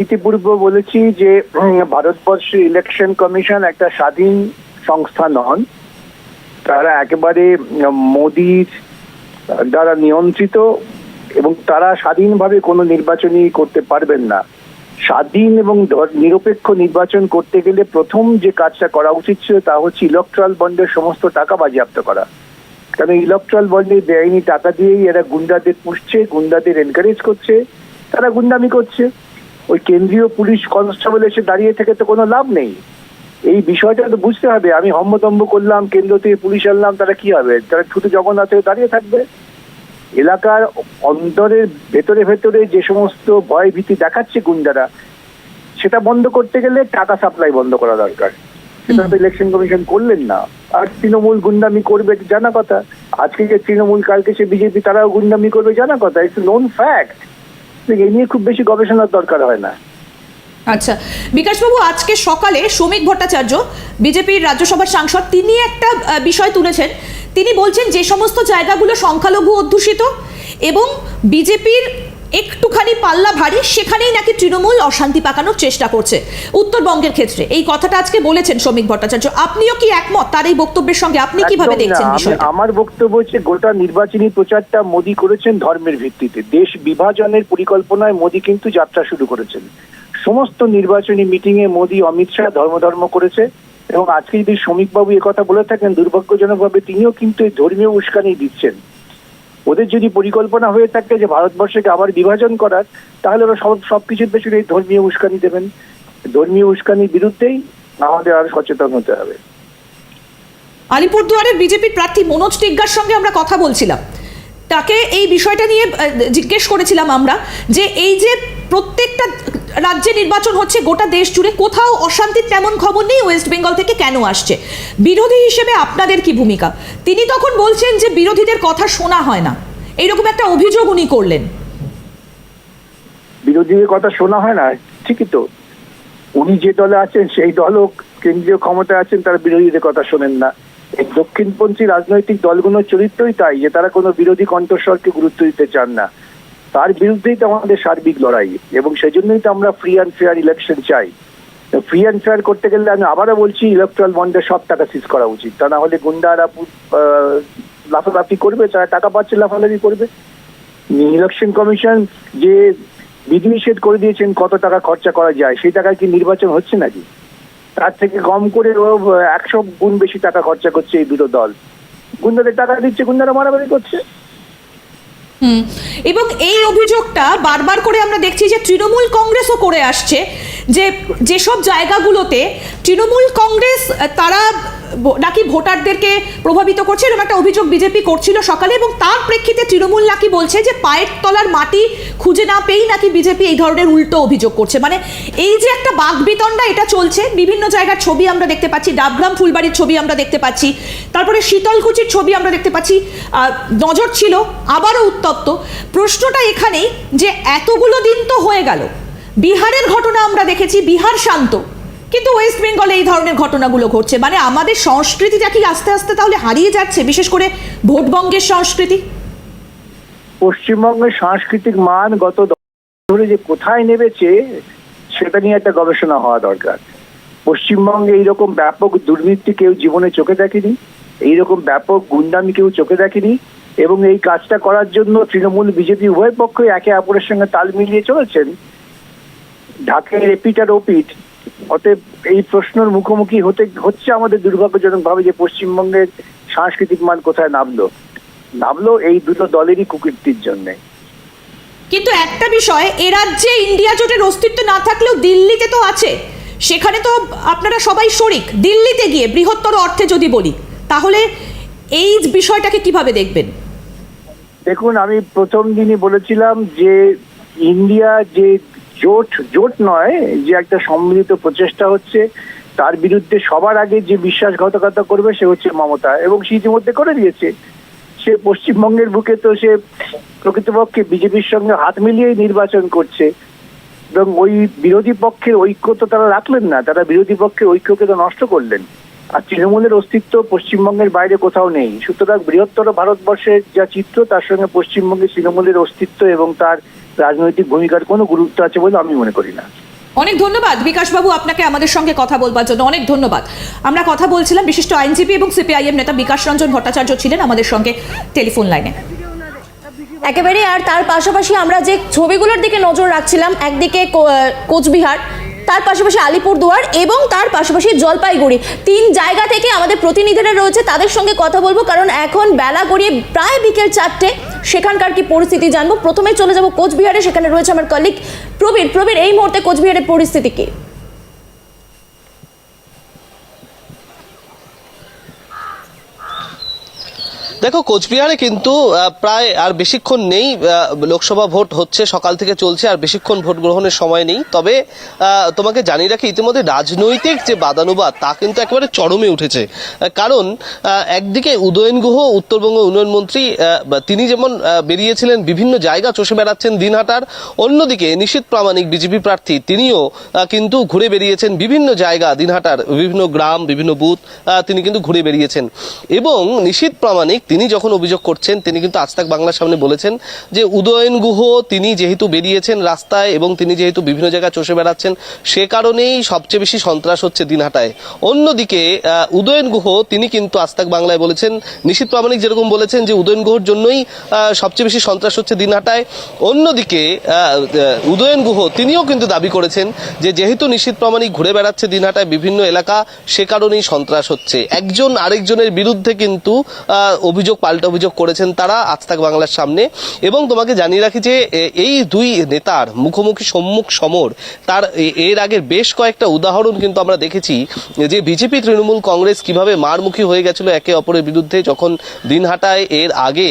ইতিপূর্ব বলেছি যে উম, ভারতবর্ষের ইলেকশন কমিশন একটা স্বাধীন সংস্থা নন। তারা একেবারে মোদির দ্বারা নিয়ন্ত্রিত এবং তারা স্বাধীনভাবে কোনো নির্বাচনই করতে পারবেন না। স্বাধীন এবং নিরপেক্ষ নির্বাচন করতে গেলে প্রথম যে কাজটা করা উচিত ছিল তা হচ্ছে ইলেকট্রাল বন্ডের সমস্ত টাকা বাজেয়াপ্ত করা। কারণ ইলেকট্রাল বন্ডে বেআইনি টাকা দিয়েই এরা গুন্ডাদের পুষছে গুন্ডাদের এনকারেজ করছে তারা গুন্ডামি করছে। ওই কেন্দ্রীয় পুলিশ কনস্টেবল এসে দাঁড়িয়ে থেকে তো কোনো লাভ নেই। এই বিষয়টা তো বুঝতে হবে। আমি হম্বতম্ব করলাম কেন্দ্র থেকে পুলিশ আনলাম তারা কি হবে? তারা শুধু জগন্নাথে দাঁড়িয়ে থাকবে। এলাকার অন্তরের ভেতরে ভেতরে যে সমস্ত ভয় ভীতি দেখাচ্ছে গুন্ডারা সেটা বন্ধ করতে গেলে টাকা সাপ্লাই বন্ধ করা দরকার। সেটা তো ইলেকশন কমিশন করলেন না। আর তৃণমূল গুন্ডামি করবে জানা কথা। আজকে যে তৃণমূল কালকে সে বিজেপি তারাও গুন্ডামি করবে জানা কথা। ইটস নোন ফ্যাক্ট এই নিয়ে খুব বেশি গবেষণার দরকার হয় না। আচ্ছা বিকাশবাবু, আজকে সকালে শ্রমিক ভট্টাচার্য, বিজেপির রাজ্যসভার সাংসদ, তিনি একটা বিষয় তুলেছেন। তিনি বলছেন, যে সমস্ত জায়গাগুলো সংখ্যালঘু অধ্যুষিত এবং বিজেপির একটুখানি পাল্লা ভারী সেখানেই নাকি তৃণমূল অশান্তি পাকানোর চেষ্টা করছে উত্তরবঙ্গের ক্ষেত্রে। এই কথাটা আজকে বলেছেন শ্রমিক ভট্টাচার্য। আপনিও কি একমত তার এই বক্তব্যের সঙ্গে? আপনি কীভাবে দেখছেন আমার বক্তব্য হচ্ছে গোটা নির্বাচনী প্রচারটা মোদী করেছেন ধর্মের ভিত্তিতে। দেশ বিভাজনের পরিকল্পনায় মোদী কিন্তু যাত্রা শুরু করেছেন। সমস্ত নির্বাচনী মিটিং এ মোদী অমিত শাহ ধর্ম ধর্ম করেছে এবং আজকে যদি শ্রমিকবাবু কথা বলে থাকেন দুর্ভাগ্যজনকভাবে তিনিও কিন্তু এই ধর্মীয় উস্কানি দিচ্ছেন। ওদের যদি পরিকল্পনা হয়ে থাকে যে ভারতবর্ষকে আবার বিভাজন করার, তাহলে ওরা সব সবকিছুর পেছনে এই ধর্মীয় উস্কানি দেবেন। ধর্মীয় উস্কানির বিরুদ্ধেই আমাদের আরও সচেতন হতে হবে। আলিপুরদুয়ারের বিজেপির প্রার্থী মনোজ টিগ্গার সঙ্গে আমরা কথা বলছিলাম। তাকে এই বিষয়টা নিয়ে জিজ্ঞেস করেছিলাম আমরা যে এই যে প্রত্যেকটা রাজ্যে নির্বাচন হচ্ছে, গোটা দেশ জুড়ে কোথাও অশান্তির তেমন খবর নেই, ওয়েস্ট বেঙ্গল থেকে কেন আসছে? বিরোধী হিসেবে আপনাদের কি ভূমিকা? তিনি তখন বলছেন যে বিরোধীদের কথা শোনা হয় না। এইরকম একটা অভিযোগ উনি করলেন। বিরোধীদের কথা শোনা হয় না, ঠিকই তো। উনি যে দলে আছেন, সেই দলও কেন্দ্রীয় ক্ষমতায় আছেন, তারা বিরোধীদের কথা শোনেন না। দক্ষিণপন্থী রাজনৈতিক দলগুলোর চরিত্রই তাই, যে তারা কোনো বিরোধী কণ্ঠস্বরকে গুরুত্ব দিতে চান না। তার বিরুদ্ধেই তো আমাদের সার্বিক লড়াই, এবং সেজন্যই তো আমরা ফ্রি অ্যান্ড ফেয়ার ইলেকশন চাই। ফ্রি অ্যান্ড ফেয়ার করতে গেলে আমি আবারও বলছি ইলেকট্রাল বন্ডের সব টাকা সিজ করা উচিত। তা না হলে গুন্ডারা লাফালাফি করবে, তারা টাকা পাচ্ছে, লাফালাফি করবে। ইলেকশন কমিশন যে বিধিনিষেধ করে দিয়েছেন, কত টাকা খরচা করা যায়, সেই টাকায় কি নির্বাচন হচ্ছে নাকি? তার থেকে কম করে ও একশো গুণ বেশি টাকা খরচা করছে এই দুটো দল। গুন্ডাদের টাকা দিচ্ছে, গুন্ডারা মারামারি করছে। এবং এই অভিযোগটা বারবার করে আমরা দেখছি যে তৃণমূল কংগ্রেসও করে আসছে, যে যেসব জায়গাগুলোতে তৃণমূল কংগ্রেস, তারা নাকি ভোটারদেরকে প্রভাবিত করছে এরকম একটা অভিযোগ বিজেপি করছিল সকালে এবং তার প্রেক্ষিতে তৃণমূল নাকি বলছে যে পায়ের তলার মাটি খুঁজে না পেয়েই নাকি বিজেপি এই ধরনের উল্টো অভিযোগ করছে। মানে এই যে একটা বাগবিতণ্ডা এটা চলছে, বিভিন্ন জায়গার ছবি আমরা দেখতে পাচ্ছি, ডাবগ্রাম ফুলবাড়ির ছবি আমরা দেখতে পাচ্ছি, তারপরে শীতলকুচির ছবি আমরা দেখতে পাচ্ছি নজর ছিল, আবারও উত্তপ্ত। প্রশ্নটা এখানেই যে এতগুলো দিন তো হয়ে গেল, বিহারের ঘটনা আমরা দেখেছি, বিহার শান্ত কিন্তু ওয়েস্ট বেঙ্গলে এই ধরনের ঘটনাগুলো ঘটছে। মানে আমাদের সংস্কৃতিটা কি আস্তে আস্তে তাহলে হারিয়ে যাচ্ছে, বিশেষ করে ভোটবঙ্গের সংস্কৃতি? পশ্চিমবঙ্গের সাংস্কৃতিক মান গত ধরে যে কোথায় নেমেছে, সেটা নিয়ে একটা গবেষণা হওয়া দরকার। পশ্চিমবঙ্গে এইরকম ব্যাপক দুর্নীতি কেউ জীবনে চোখে দেখেনি, এইরকম ব্যাপক গুন্ডামি কেউ চোখে দেখেনি, এবং এই কাজটা করার জন্য তৃণমূল বিজেপি উভয় পক্ষই একে অপরের সঙ্গে তাল মিলিয়ে চলেছেন। ঢাকের এপিট আর ওপিট অতএব এই প্রশ্নের মুখোমুখি হতে হচ্ছে আমাদের দুর্ভাগ্যজনক ভাবে যে পশ্চিমবঙ্গের সাংস্কৃতিক মান কোথায় নামলো। নামলো এই দুটো দলেরই কুকীর্তির জন্যে। কিন্তু একটা বিষয় এ রাজ্যে ইন্ডিয়া জোটের অস্তিত্ব না থাকলেও দিল্লিতে তো আছে। সেখানে তো আপনারা সবাই শরিক। দিল্লিতে গিয়ে বৃহত্তর অর্থে যদি বলি তাহলে এই বিষয়টাকে কীভাবে দেখবেন? দেখুন আমি প্রথম দিনই বলেছিলাম যে ইন্ডিয়া যে জোট জোট নয়, যে একটা সম্মিলিত প্রচেষ্টা হচ্ছে, তার বিরুদ্ধে সবার আগে যে বিশ্বাসঘাতকতা করবে সে হচ্ছে মমতা, এবং সে ইতিমধ্যে করে দিয়েছে। সে পশ্চিমবঙ্গের বুকে তো সে প্রকৃতপক্ষে বিজেপির সঙ্গে হাত মিলিয়েই নির্বাচন করছে, এবং ওই বিরোধী পক্ষের ঐক্য তো তারা রাখলেন না, তারা বিরোধী পক্ষের ঐক্যকে তো নষ্ট করলেন। আর তৃণমূলের অস্তিত্ব পশ্চিমবঙ্গের বাইরে কোথাও নেই। সুতরাং বৃহত্তর ভারতবর্ষের যা চিত্র, তার সঙ্গে পশ্চিমবঙ্গের তৃণমূলের অস্তিত্ব এবং তার রাজনৈতিক ভূমিকার কোনো গুরুত্ব আছে বলে আমি মনে করি না। অনেক ধন্যবাদ। বিকাশবাবু আপনাকে আমাদের সঙ্গে কথা বলবার জন্য অনেক ধন্যবাদ। আমরা কথা বলছিলাম বিশিষ্ট আইনজীবী এবং সিপিআইএম নেতা বিকাশ রঞ্জন ভট্টাচার্য ছিলেন আমাদের সঙ্গে টেলিফোন লাইনে। একেবারে আর তার পাশাপাশি আমরা যে ছবিগুলোর দিকে নজর রাখছিলাম একদিকে কোচবিহার তার পাশাপাশি আলিপুরদুয়ার এবং তার পাশাপাশি জলপাইগুড়ি। তিন জায়গা থেকে আমাদের প্রতিনিধিরা রয়েছে, তাদের সঙ্গে কথা বলব, কারণ এখন বেলা গড়িয়ে প্রায় বিকেল চারটে। সেখানকার কি পরিস্থিতি জানব? প্রথমে চলে যাব কোচবিহারে, সেখানে রয়েছে আমার কলিগ প্রবীর। প্রবীর, এই মুহূর্তে কোচবিহারের পরিস্থিতি কি? দেখো, কোচবিহারে কিন্তু প্রায় আর বেশিক্ষণ নেই লোকসভা ভোট হচ্ছে, সকাল থেকে চলছে, আর বেশিক্ষণ ভোট গ্রহণের সময় নেই। তবে তোমাকে জানিয়ে রাখি, ইতিমধ্যে রাজনৈতিক যে বাদানুবাদ, তা কিন্তু একেবারে চরমে উঠেছে। কারণ একদিকে উদয়ন গুহ, উত্তরবঙ্গ উন্নয়ন মন্ত্রী তিনি যেমন বেরিয়েছিলেন, বিভিন্ন জায়গা চষে বেড়াচ্ছেন দিনহাটার, অন্যদিকে নিশীত প্রামাণিক বিজেপি প্রার্থী, তিনিও কিন্তু ঘুরে বেরিয়েছেন বিভিন্ন জায়গা, দিনহাটার বিভিন্ন গ্রাম, বিভিন্ন বুথ তিনি কিন্তু ঘুরে বেরিয়েছেন। এবং নিশীত প্রামাণিক তিনি যখন অভিযোগ করছেন তিনি কিন্তু আজ তাক বাংলার সামনে বলেছেন যে উদয়ন গুহ তিনি যেহেতু বেরিয়েছেন রাস্তায় এবং তিনি যেহেতু বিভিন্ন জায়গায় চষে বেড়াচ্ছেন সে কারণেই সবচেয়ে বেশি সন্ত্রাস হচ্ছে দিনহাটায়। অন্যদিকে উদয়ন গুহ তিনি কিন্তু আজ তাক বাংলায় বলেছেন নিশীত প্রামাণিক যেরকম বলেছেন যে উদয়ন গুহর জন্যই সবচেয়ে বেশি সন্ত্রাস হচ্ছে দিনহাটায়। অন্যদিকে উদয়ন গুহ তিনিও কিন্তু দাবি করেছেন যে যেহেতু নিশীত প্রামাণিক ঘুরে বেড়াচ্ছে দিনহাটায় বিভিন্ন এলাকা সে কারণেই সন্ত্রাস হচ্ছে। একজন আরেকজনের বিরুদ্ধে কিন্তু আহ, অভিযোগ, পাল্টা অভিযোগ করেছেন তারা আজ তাক বাংলার সামনে। এবং তোমাকে জানিয়ে রাখি যে এই দুই নেতার মুখোমুখি সম্মুখ সমর, তার এর আগের বেশ কয়েকটা উদাহরণ কিন্তু আমরা দেখেছি, যে বিজেপি তৃণমূল কংগ্রেস কীভাবে মারমুখী হয়ে গেছিল একে অপরের বিরুদ্ধে, যখন দিনহাটায় এর আগে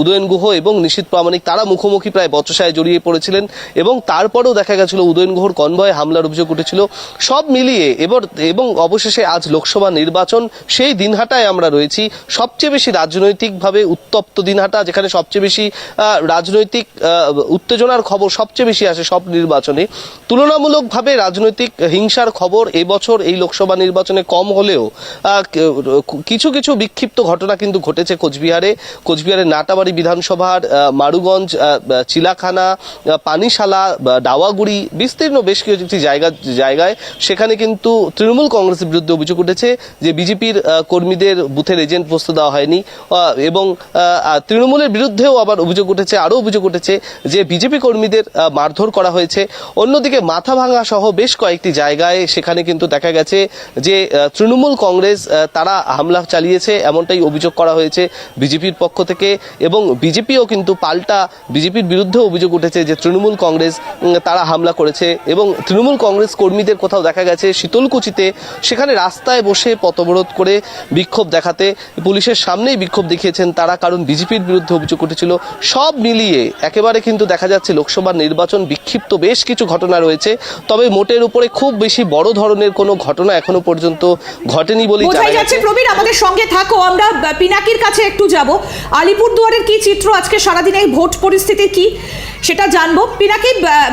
উদয়ন গুহ এবং নিশীত প্রামাণিক তারা মুখোমুখি প্রায় বচসায় জড়িয়ে পড়েছিলেন এবং তারপরেও দেখা গেছিল উদয়ন গুহর কনভয়ে হামলার অভিযোগ উঠেছিল। সব মিলিয়ে এবার, এবং অবশেষে আজ লোকসভা নির্বাচন, সেই দিনহাটায় আমরা রয়েছি। সবচেয়ে বেশি রাজনৈতিকভাবে উত্তপ্ত দিনহাটা, যেখানে সবচেয়ে বেশি রাজনৈতিক উত্তেজনার খবর সবচেয়ে বেশি আসে সব নির্বাচনে, তুলনামূলকভাবে রাজনৈতিক হিংসার খবর এবছর এই লোকসভা নির্বাচনে কম হলেও কিছু কিছু বিক্ষিপ্ত ঘটনা কিন্তু ঘটেছে কোচবিহারে, কোচবিহারের নাটাবাড়ি বিধানসভার মারুগঞ্জ চিলাখানা পানিশালা ডাওয়াগুড়ি, বিস্তীর্ণ বেশ কিছু জায়গা, জায়গায় সেখানে কিন্তু তৃণমূল কংগ্রেসের বিরুদ্ধে অভিযোগ উঠেছে যে বিজেপির কর্মীদের বুথের এজেন্ট বসতে দেওয়া হয়নি। এবং তৃণমূলের বিরুদ্ধেও আবার অভিযোগ উঠেছে, আরও অভিযোগ উঠেছে যে বিজেপি কর্মীদের মারধর করা হয়েছে। অন্যদিকে মাথা ভাঙা সহ বেশ কয়েকটি জায়গায় সেখানে কিন্তু দেখা গেছে যে তৃণমূল কংগ্রেস তারা হামলা চালিয়েছে, এমনটাই অভিযোগ করা হয়েছে বিজেপির পক্ষ থেকে। এবং বিজেপিও কিন্তু পাল্টা বিজেপির বিরুদ্ধে অভিযোগ উঠেছে যে তৃণমূল কংগ্রেস তারা হামলা করেছে। এবং তৃণমূল কংগ্রেস কর্মীদের কোথাও দেখা গেছে শীতলকুচিতে, সেখানে রাস্তায় বসে পথবরোধ করে বিক্ষোভ দেখাতে পুলিশের সামনেই বিক্ষোভ দেখিয়েছেন তারা কারণ বিজেপির বিরুদ্ধে অভিযোগ উঠেছিল। সব মিলিয়ে একেবারে কিন্তু দেখা যাচ্ছে লোকসভা নির্বাচন বিক্ষিপ্ত বেশ কিছু ঘটনা রয়েছে। তবে মোটের উপরে খুব বেশি বড় ধরনের কোনো ঘটনা এখনও পর্যন্ত ঘটেনি জানা বোঝাই যাচ্ছে প্রবীর আমাদের সঙ্গে থাকো। আমরা পিনাকির কাছে একটু যাব। আলিপুরদুয়ারের কি চিত্র আজকে সারাদিনে ভোট পরিস্থিতি কি সেটা জানব। পিনাকি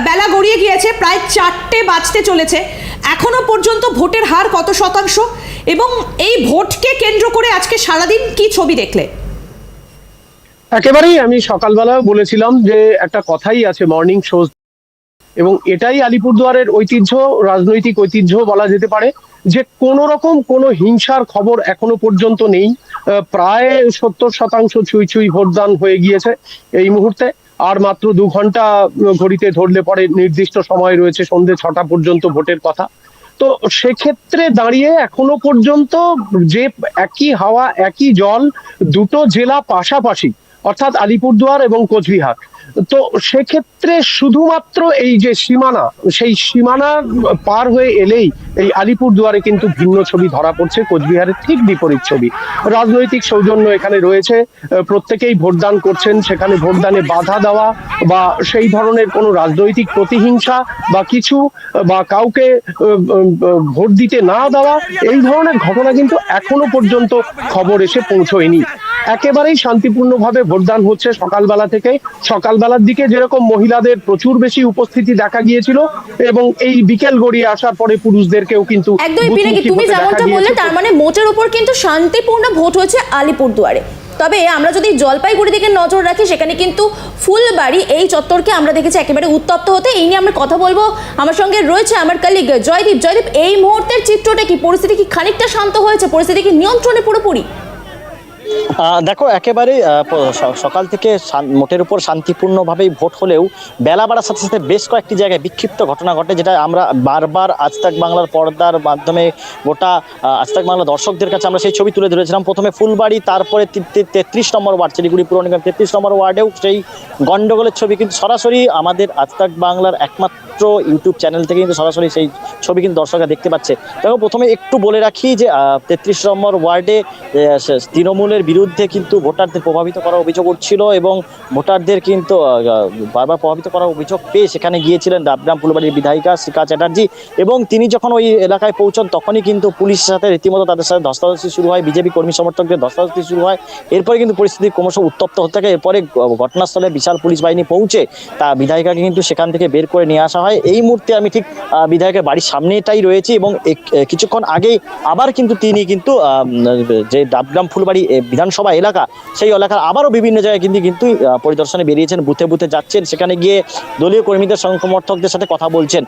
বেলা গড়িয়ে গিয়েছে প্রায় চারটে বাজতে চলেছে। এখনও পর্যন্ত ভোটের হার কত শতাংশ? এবং এই ভোটকে কেন্দ্র করে আজকে সারাদিন কি ছবি দেখলে? একেবারেই আমি সকালবেলা বলেছিলাম যে একটা কথাই আছে মর্নিং শো এবং এটাই আলিপুরদুয়ারের ঐতিহ্য, রাজনৈতিক ঐতিহ্য বলা যেতে পারে যে কোন রকম কোনো হিংসার খবর এখনও পর্যন্ত নেই। প্রায় সত্তর শতাংশ ছুঁই ছুঁই ভোটদান হয়ে গিয়েছে এই মুহূর্তে। আর মাত্র দু ঘণ্টা ঘড়িতে ধরলে পরে নির্দিষ্ট সময় রয়েছে, সন্ধে ছটা পর্যন্ত ভোটের কথা। তো সেক্ষেত্রে দাঁড়িয়ে এখনও পর্যন্ত যে একই হাওয়া একই জল দুটো জেলা পাশাপাশি অর্থাৎ আলিপুরদুয়ার এবং কোচবিহার। তো সেক্ষেত্রে শুধুমাত্র এই যে সীমানা, সেই সীমানা পার হয়ে এলেই এই আলিপুরদুয়ারে কিন্তু ভিন্ন ছবি ধরা পড়ছে, কোচবিহারের ঠিক বিপরীত ছবি। রাজনৈতিক সৌজন্য এখানে রয়েছে প্রত্যেকেই ভোটদান করছেন, সেখানে ভোটদানে বাধা দেওয়া বা সেই ধরনের কোনো রাজনৈতিক প্রতিহিংসা বা কিছু, বা কাউকে ভোট দিতে না দেওয়া, এই ধরনের ঘটনা কিন্তু এখনও পর্যন্ত খবর এসে পৌঁছয়নি। একেবারেই শান্তিপূর্ণভাবে ভোটদান হচ্ছে সকালবেলা থেকে। সকালবেলার দিকে যেরকম মহিলাদের প্রচুর বেশি উপস্থিতি দেখা গিয়েছিল এবং এই বিকেল গড়িয়ে আসার পরে পুরুষদেরকেও কিন্তু একদমই পিনাকি তুমি যেমনটা বললে তার মানে মোটের উপর কিন্তু শান্তিপূর্ণ ভোট হয়েছে আলিপুরদুয়ারে। তবে আমরা যদি জলপাইগুড়ি দিকে নজর রাখি সেখানে কিন্তু ফুলবাড়ি এই চত্বরকে আমরা দেখেছি একেবারে উত্তপ্ত হতে। এই নিয়ে আমরা কথা বলব। আমার সঙ্গে রয়েছে আমার কলিগ জয়দীপ। জয়দীপ এই মুহূর্তের চিত্রটা কি? পরিস্থিতি কি খানিকটা শান্ত হয়েছে? পরিস্থিতি কি নিয়ন্ত্রণে পুরোপুরি? দেখো একেবারে সকাল থেকে মোটের উপর শান্তিপূর্ণভাবেই ভোট হলেও বেলা বাড়ার সাথে সাথে বেশ কয়েকটি জায়গায় বিক্ষিপ্ত ঘটনা ঘটে, যেটা আমরা বারবার আজতাক বাংলার পর্দার মাধ্যমে গোটা আজতাক বাংলা দর্শকদের কাছে আমরা সেই ছবি তুলে ধরেছিলাম। প্রথমে ফুলবাড়ি, তারপরে তেত্রিশ নম্বর ওয়ার্ড, শিলিগুড়ি পুর নিগম তেত্রিশ নম্বর ওয়ার্ডেও সেই গণ্ডগোলের ছবি, কিন্তু সরাসরি আমাদের আজতাক বাংলার একমাত্র ইউটিউব চ্যানেল থেকে কিন্তু সরাসরি সেই ছবি কিন্তু দর্শকরা দেখতে পাচ্ছে। দেখো, প্রথমে একটু বলে রাখি যে তেত্রিশ নম্বর ওয়ার্ডে সে- তৃণমূলের বিরুদ্ধে কিন্তু ভোটারদের প্রভাবিত করার অভিযোগ উঠছিল এবং ভোটারদের কিন্তু বারবার প্রভাবিত করার অভিযোগ পেয়ে সেখানে গিয়েছিলেন ডাবগ্রাম ফুলবাড়ির বিধায়িকা শিকা চ্যাটার্জি এবং তিনি যখন ওই এলাকায় পৌঁছন তখনই কিন্তু পুলিশের সাথে রীতিমতো তাদের সাথে ধস্তাধস্তি শুরু হয়, বিজেপি কর্মী সমর্থকদের ধস্তাধস্তি শুরু হয়। এরপরে কিন্তু পরিস্থিতি ক্রমশ উত্তপ্ত হতে থাকে। এরপরে ঘটনাস্থলে বিশাল পুলিশ বাহিনী পৌঁছে তা বিধায়িকাকে কিন্তু সেখান থেকে বের করে নিয়ে আসা হয়। এই মুহূর্তে আমি ঠিক বিধায়কের বাড়ির সামনেটাই রয়েছি এবং কিছুক্ষণ আগেই আবার কিন্তু তিনি কিন্তু যে ডাবগ্রাম ফুলবাড়ি বিধানসভা এলাকা, সেই এলাকার আবারও বিভিন্ন জায়গায় কিন্তু কিন্তু পরিদর্শনে বেরিয়েছেন, বুথে বুথে যাচ্ছেন, সেখানে গিয়ে দলীয় কর্মীদের সমর্থকদের সাথে কথা বলছেন।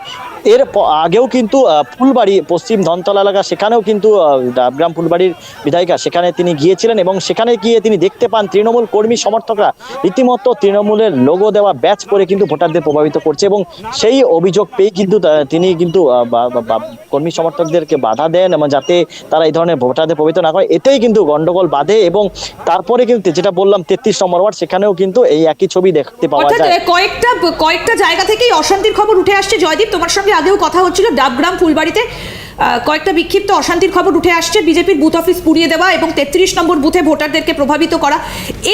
এর আগেও কিন্তু ফুলবাড়ি, পশ্চিম ধনতলা এলাকা, সেখানেও কিন্তু ডাবগ্রাম ফুলবাড়ির বিধায়িকা, সেখানে তিনি গিয়েছিলেন এবং সেখানে গিয়ে তিনি দেখতে পান তৃণমূল কর্মী সমর্থকরা রীতিমতো তৃণমূলের লোগো দেওয়া ব্যাচ করে কিন্তু ভোটারদের প্রভাবিত করছে এবং সেই অভিযোগ পেয়ে কিন্তু তিনি কিন্তু কর্মী সমর্থকদেরকে বাধা দেন এবং যাতে তারা এই ধরনের ভোটারদের প্রভাবিত না করে। এতেই কিন্তু গন্ডগোল বাঁধে এবং তারপরে কিন্তু যেটা বললাম তেত্রিশ নম্বর ওয়ার্ড সেখানেও কিন্তু এই একই ছবি দেখতে পাওয়া যায়। কয়েকটা কয়েকটা জায়গা থেকেই অশান্তির খবর উঠে আসছে। জয়দীপ তোমার সঙ্গে আগেও কথা হচ্ছিল? ডাবগ্রাম ফুলবাড়িতে কয়েকটা বিক্ষিপ্ত অশান্তির খবর উঠে আসছে। বিজেপির বুথ অফিস পুড়িয়ে দেওয়া এবং তেত্রিশ নম্বর বুথে ভোটারদেরকে প্রভাবিত করা।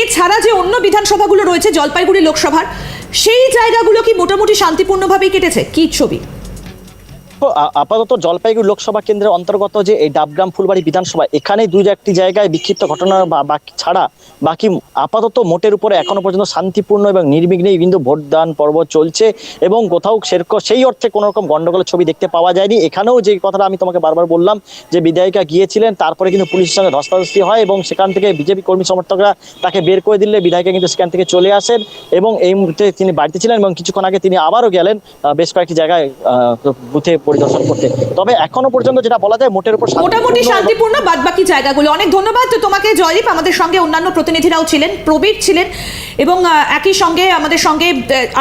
এছাড়া যে অন্য বিধানসভাগুলো রয়েছে জলপাইগুড়ি লোকসভার সেই জায়গাগুলো কি মোটামুটি শান্তিপূর্ণভাবেই কেটেছে? কি ছবি? আপাতত জলপাইগুড়ি লোকসভা কেন্দ্রের অন্তর্গত যে এই ডাবগ্রাম ফুলবাড়ি বিধানসভা এখানে দুই একটি জায়গায় বিক্ষিপ্ত ঘটনা বাকি ছাড়া বাকি আপাতত মোটের উপরে এখনও পর্যন্ত শান্তিপূর্ণ এবং নির্বিঘ্নেই কিন্তু ভোটদান পর্ব চলছে এবং কোথাও সেরকম সেই অর্থে কোনো রকম গন্ডগোলের ছবি দেখতে পাওয়া যায়নি। এখানেও যে কথাটা আমি তোমাকে বারবার বললাম যে বিধায়িকা গিয়েছিলেন, তারপরে কিন্তু পুলিশের সঙ্গে ধস্তাধস্তি হয় এবং সেখান থেকে বিজেপি কর্মী সমর্থকরা তাকে বের করে দিলে বিধায়িকা কিন্তু সেখান থেকে চলে আসেন এবং এই মুহূর্তে তিনি বাড়িতে ছিলেন এবং কিছুক্ষণ আগে তিনি আবারও গেলেন বেশ কয়েকটি জায়গায় বুথে পরিদর্শন করতে। তবে এখনও পর্যন্ত যেটা বলা যায় মোটের উপর মোটামুটি শান্তিপূর্ণ বাদ বাকি জায়গাগুলো। অনেক ধন্যবাদ। তোমাকে জয়দীপ আমাদের সঙ্গে অন্যান্য প্রতিনিধিরাও ছিলেন প্রবীর ছিলেন এবং একই সঙ্গে আমাদের সঙ্গে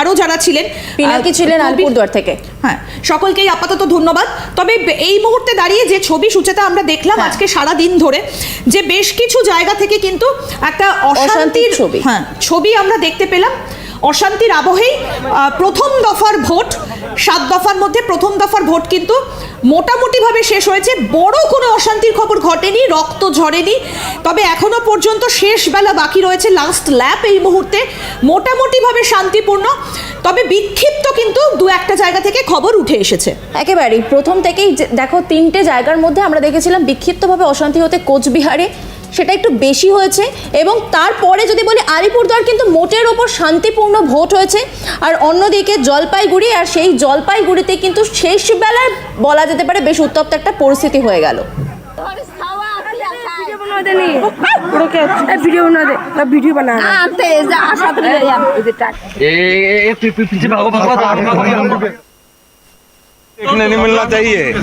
আরও যারা ছিলেন পিনাকি ছিলেন আলিপুরদুয়ার থেকে। হ্যাঁ সকলকেই আপাতত ধন্যবাদ। তবে এই মুহূর্তে দাঁড়িয়ে যে ছবি সুচেতা আমরা দেখলাম হ্যাঁ। আজকে সারা দিন ধরে যে বেশ কিছু জায়গা থেকে কিন্তু একটা অশান্তির ছবি। হ্যাঁ ছবি আমরা দেখতে পেলাম। অশান্তির আবহেই প্রথম দফার ভোট, সাত দফার মধ্যে প্রথম দফার ভোট কিন্তু মোটামুটিভাবে শেষ হয়েছে। বড় কোনো অশান্তির খবর ঘটেনি, রক্ত ঝরেনি। তবে এখনও পর্যন্ত শেষ বেলা বাকি রয়েছে লাস্ট ল্যাপ এই মুহূর্তে। মোটামুটিভাবে শান্তিপূর্ণ, তবে বিক্ষিপ্ত কিন্তু দু একটা জায়গা থেকে খবর উঠে এসেছে। একেবারেই, প্রথম থেকেই দেখো, তিনটে জায়গার মধ্যে আমরা দেখেছিলাম বিক্ষিপ্তভাবে অশান্তি হতে কোচবিহারে সেটা একটু বেশি হয়েছে এবং তারপরে যদি বলি আলিপুরদুয়ার কিন্তু মোটের ওপর শান্তিপূর্ণ ভোট হয়েছে আর অন্যদিকে জলপাইগুড়ি আর সেই জলপাইগুড়িতে কিন্তু শেষ বেলার বলা যেতে পারে বেশ উত্তপ্ত একটা পরিস্থিতি হয়ে গেল वीडियो बना दे नहीं उड़ो के ए वीडियो बना दे तब वीडियो बना रहा है तेज आशा तो ले या इधर टाक देखने नहीं मिलना चाहिए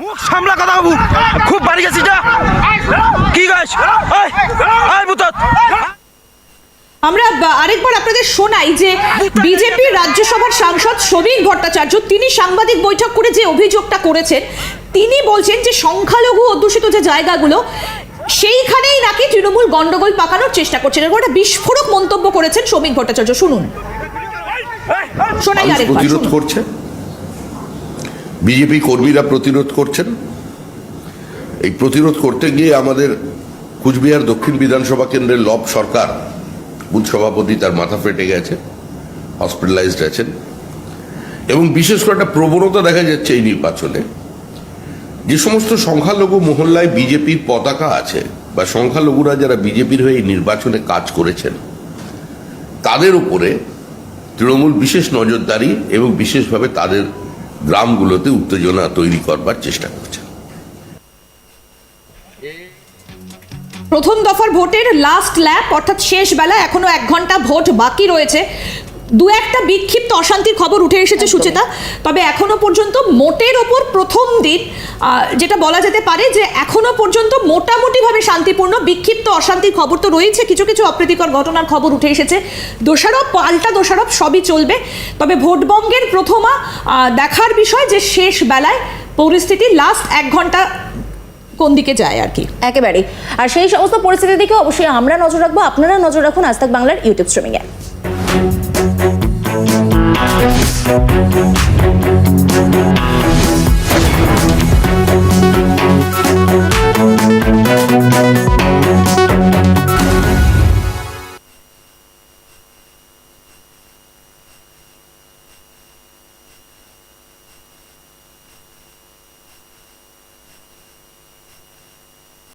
মুখ সামলা কথা বাবু, খুব বাড়ি যা। কি আমরা আরেকবার আপনাদের শোনাই যে বিজেপি রাজ্যসভার সাংসদ সমীর ভট্টাচার্য, তিনি সাংবাদিক বৈঠক করে যে অভিযোগটা করেছেন, তিনি বলছেন যে সংখ্যালঘু অধ্যুষিত যে জায়গাগুলো সেইখানেই নাকি তৃণমূল গন্ডগোল পাকানোর চেষ্টা করছেন এরকম একটা বিস্ফোরক মন্তব্য করেছেন শ্রমিক ভট্টাচার্য। শুনুন। শোনাই আরেকবার প্রতিরোধ করছে? বিজেপি কর্মীরা প্রতিরোধ করছেন? এই প্রতিরোধ করতে গিয়ে আমাদের কুচবিহার দক্ষিণ বিধানসভা কেন্দ্রের লব সরকার বুথ সভাপতি তার মাথা ফেটে গেছে হসপিটালাইজড আছেন। এবং বিশেষ করে একটা প্রবণতা দেখা যাচ্ছে এই নির্বাচনে। যে সমস্ত সংখ্যালঘু মহল্লায় বিজেপির পতাকা আছে, বা সংখ্যালঘুরা যারা বিজেপির হয়ে নির্বাচনে কাজ করেছেন, তাদের উপরে তৃণমূল বিশেষ নজরদারি এবং বিশেষভাবে তাদের গ্রামগুলোতে উত্তেজনা তৈরি করবার চেষ্টা করছে প্রথম দফার ভোটের লাস্ট ল্যাপ অর্থাৎ শেষ বেলা, এখনও এক ঘণ্টা ভোট বাকি রয়েছে। দু একটা বিক্ষিপ্ত অশান্তির খবর উঠে এসেছে সুচেতা। তবে এখনও পর্যন্ত মোটের ওপর প্রথম দিন যেটা বলা যেতে পারে যে এখনও পর্যন্ত মোটামুটিভাবে শান্তিপূর্ণ বিক্ষিপ্ত অশান্তির খবর তো রয়েছে কিছু কিছু অপ্রীতিকর ঘটনার খবর উঠে এসেছে। দোষারোপ পাল্টা দোষারোপ সবই চলবে। তবে ভোটবঙ্গের প্রথমা দেখার বিষয় যে শেষ বেলায় পরিস্থিতি লাস্ট এক ঘণ্টা কোন দিকে যায় আর কি। একেবারেই। আর সেই সমস্ত পরিস্থিতির দিকে অবশ্যই আমরা নজর রাখব আপনারা নজর রাখুন আজ তাক বাংলার ইউটিউব স্ট্রিমিংয়ে Thank you.